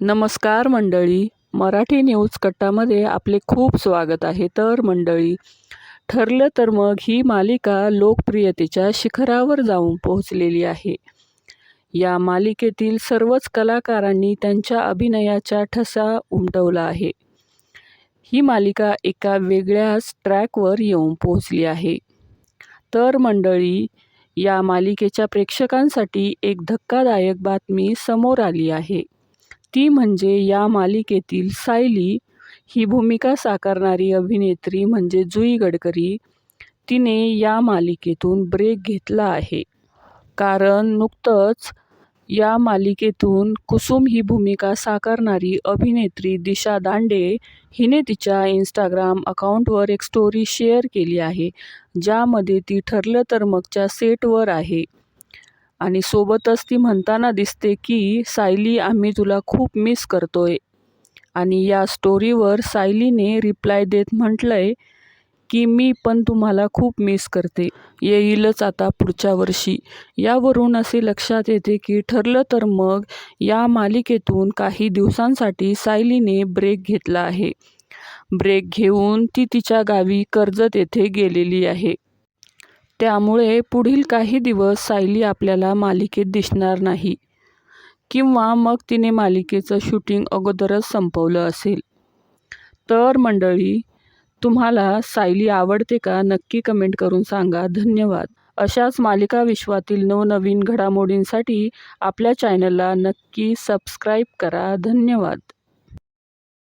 नमस्कार मंडळी. मराठी न्यूज कट्टामध्ये आपले खूप स्वागत आहे. तर मंडळी ठरलं तर मग ही मालिका लोकप्रियतेच्या शिखरावर जाऊन पोहोचलेली आहे. या मालिकेतील सर्वच कलाकारांनी त्यांच्या अभिनयाचा ठसा उमटवला आहे. ही मालिका एका वेगळ्याच ट्रॅकवर येऊन पोहोचली आहे. तर मंडळी या मालिकेच्या प्रेक्षकांसाठी एक धक्कादायक बातमी समोर आली आहे. ती म्हणजे या मालिकेतील सायली ही भूमिका साकारणारी अभिनेत्री म्हणजे जुई गडकरी. तिने या मालिकेतून ब्रेक घेतला आहे. कारण नुकतंच या मालिकेतून कुसुम ही भूमिका साकारणारी अभिनेत्री दिशा दांडे हिने तिच्या इंस्टाग्राम अकाउंटवर एक स्टोरी शेअर केली आहे ज्यामध्ये ती ठरलं तर मगच्या सेटवर आहे. आणि सोबतच ती म्हणताना दिसते की सायली आम्ही तुला खूप मिस करतोय. आणि या स्टोरीवर सायलीने रिप्लाय देत म्हटलंय की मी पण तुम्हाला खूप मिस करते. येईलच आता पुढच्या वर्षी. यावरून असे लक्षात येते की ठरलं तर मग या मालिकेतून काही दिवसांसाठी सायलीने ब्रेक घेतला आहे. ब्रेक घेऊन ती तिच्या गावी कर्जत येथे गेलेली आहे. त्यामुळे पुढील काही दिवस सायली आपल्याला मालिकेत दिसणार नाही. किंवा मग तिने मालिकेचं शूटिंग अगोदरच संपवलं असेल. तर मंडळी तुम्हाला सायली आवडते का नक्की कमेंट करून सांगा. धन्यवाद. अशाच मालिका विश्वातील नवनवीन घडामोडींसाठी आपल्या चॅनलला नक्की सबस्क्राईब करा. धन्यवाद.